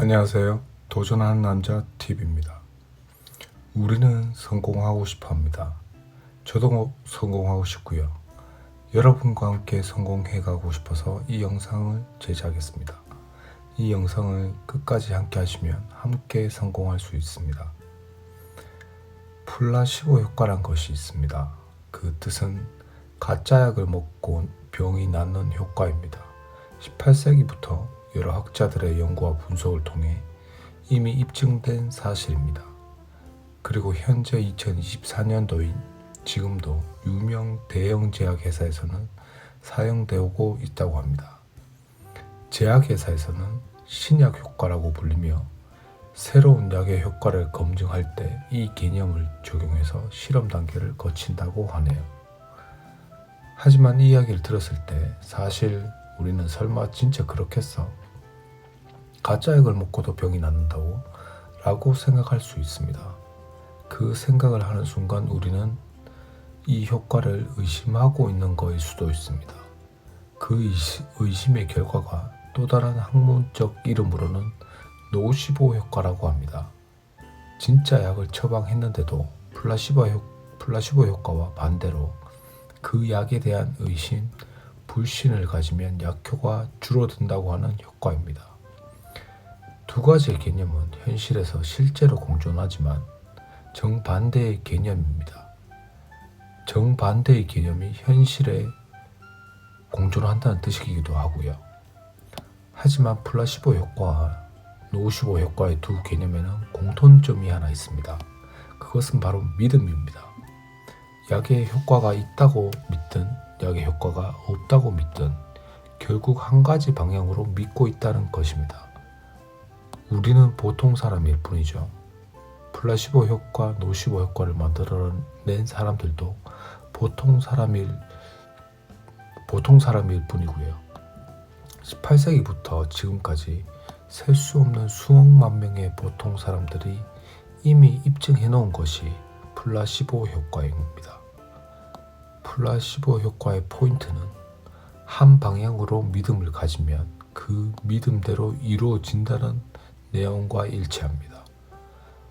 안녕하세요. 도전하는 남자 TV입니다. 우리는 성공하고 싶어 합니다. 저도 성공하고 싶고요. 여러분과 함께 성공해 가고 싶어서 이 영상을 제작했습니다. 이 영상을 끝까지 함께 하시면 함께 성공할 수 있습니다. 플라시보 효과란 것이 있습니다. 그 뜻은 가짜 약을 먹고 병이 낫는 효과입니다. 18세기부터 여러 학자들의 연구와 분석을 통해 이미 입증된 사실입니다. 그리고 현재 2024년도인 지금도 유명 대형 제약회사에서는 사용되고 있다고 합니다. 제약회사에서는 신약 효과라고 불리며 새로운 약의 효과를 검증할 때 이 개념을 적용해서 실험 단계를 거친다고 하네요. 하지만 이 이야기를 들었을 때 사실 우리는 설마 진짜 그렇겠어? 가짜 약을 먹고도 병이 낫는다고? 라고 생각할 수 있습니다. 그 생각을 하는 순간 우리는 이 효과를 의심하고 있는 거일 수도 있습니다. 그 의심의 결과가 또 다른 학문적 이름으로는 노시보 효과라고 합니다. 진짜 약을 처방했는데도 플라시보, 효, 플라시보 효과와 반대로 그 약에 대한 의심, 불신을 가지면 약효가 줄어든다고 하는 효과입니다. 두 가지의 개념은 현실에서 실제로 공존하지만 정반대의 개념입니다. 정반대의 개념이 현실에 공존한다는 뜻이기도 하고요. 하지만 플라시보 효과와 노시보 효과의 두 개념에는 공통점이 하나 있습니다. 그것은 바로 믿음입니다. 약의 효과가 있다고 믿든 약의 효과가 없다고 믿든 결국 한 가지 방향으로 믿고 있다는 것입니다. 우리는 보통 사람일 뿐이죠. 플라시보 효과, 노시보 효과를 만들어낸 사람들도 보통 사람일 보통 사람일 뿐이고요. 18세기부터 지금까지 셀 수 없는 수억만 명의 보통 사람들이 이미 입증해 놓은 것이 플라시보 효과입니다. 플라시보 효과의 포인트는 한 방향으로 믿음을 가지면 그 믿음대로 이루어진다는 내용과 일치합니다.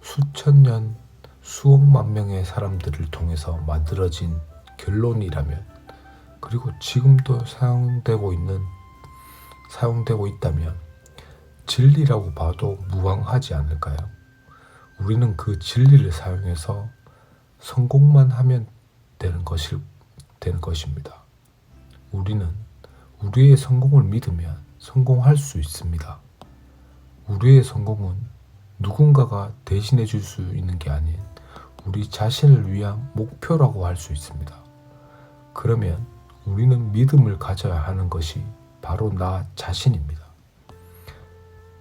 수천 년, 수억만 명의 사람들을 통해서 만들어진 결론이라면, 그리고 지금도 사용되고 있는, 사용되고 있다면, 진리라고 봐도 무방하지 않을까요? 우리는 그 진리를 사용해서 성공만 하면 되는 것일, 되는 것입니다. 우리는 우리의 성공을 믿으면 성공할 수 있습니다. 우리의 성공은 누군가가 대신해 줄 수 있는 게 아닌 우리 자신을 위한 목표라고 할 수 있습니다. 그러면 우리는 믿음을 가져야 하는 것이 바로 나 자신입니다.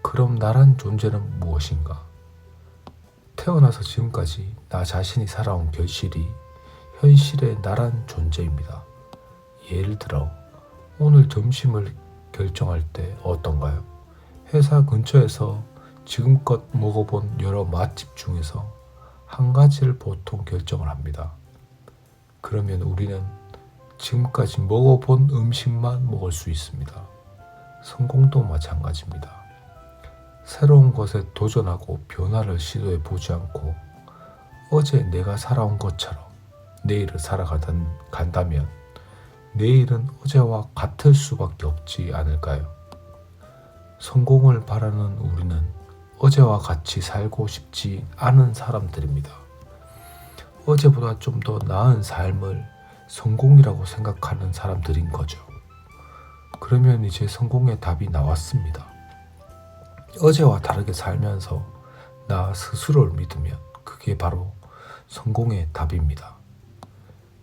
그럼 나란 존재는 무엇인가? 태어나서 지금까지 나 자신이 살아온 결실이 현실의 나란 존재입니다. 예를 들어 오늘 점심을 결정할 때 어떤가요? 회사 근처에서 지금껏 먹어본 여러 맛집 중에서 한 가지를 보통 결정을 합니다. 그러면 우리는 지금까지 먹어본 음식만 먹을 수 있습니다. 성공도 마찬가지입니다. 새로운 것에 도전하고 변화를 시도해 보지 않고 어제 내가 살아온 것처럼 내일을 살아간다면 내일은 어제와 같을 수밖에 없지 않을까요? 성공을 바라는 우리는 어제와 같이 살고 싶지 않은 사람들입니다. 어제보다 좀 더 나은 삶을 성공이라고 생각하는 사람들인 거죠. 그러면 이제 성공의 답이 나왔습니다. 어제와 다르게 살면서 나 스스로를 믿으면 그게 바로 성공의 답입니다.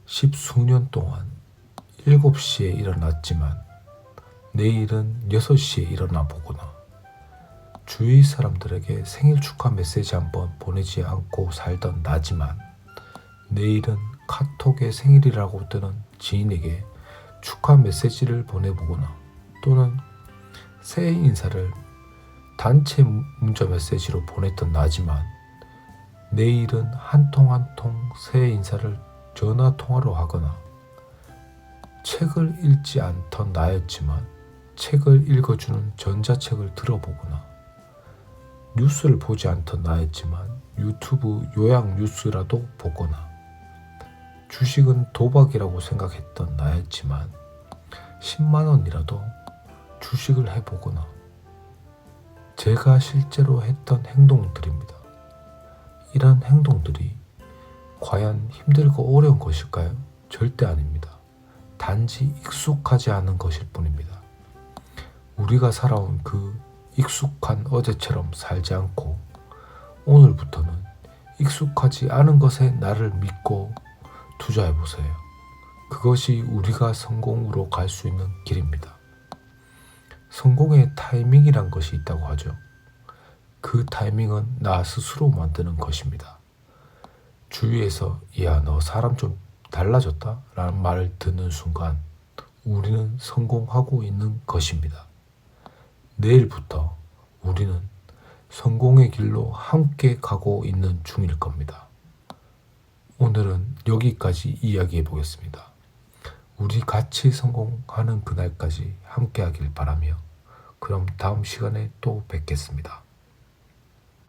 십수년 동안 7시에 일어났지만 내일은 6시에 일어나 보거나. 주위 사람들에게 생일 축하 메시지 한번 보내지 않고 살던 나지만 내일은 카톡에 생일이라고 뜨는 지인에게 축하 메시지를 보내보거나. 또는 새해 인사를 단체 문자 메시지로 보냈던 나지만 내일은 한 통 한 통 새해 인사를 전화 통화로 하거나 책을 읽지 않던 나였지만 책을 읽어주는 전자책을 들어보거나 뉴스를 보지 않던 나였지만 유튜브 요약 뉴스라도 보거나 주식은 도박이라고 생각했던 나였지만 10만 원이라도 주식을 해보거나 제가 실제로 했던 행동들입니다. 이런 행동들이 과연 힘들고 어려운 것일까요? 절대 아닙니다. 단지 익숙하지 않은 것일 뿐입니다. 우리가 살아온 그 익숙한 어제처럼 살지 않고 오늘부터는 익숙하지 않은 것에 나를 믿고 투자해 보세요. 그것이 우리가 성공으로 갈 수 있는 길입니다. 성공의 타이밍이란 것이 있다고 하죠. 그 타이밍은 나 스스로 만드는 것입니다. 주위에서 야 너 사람 좀 달라졌다 라는 말을 듣는 순간 우리는 성공하고 있는 것입니다. 내일부터 우리는 성공의 길로 함께 가고 있는 중일 겁니다. 오늘은 여기까지 이야기해 보겠습니다. 우리 같이 성공하는 그날까지 함께 하길 바라며 그럼 다음 시간에 또 뵙겠습니다.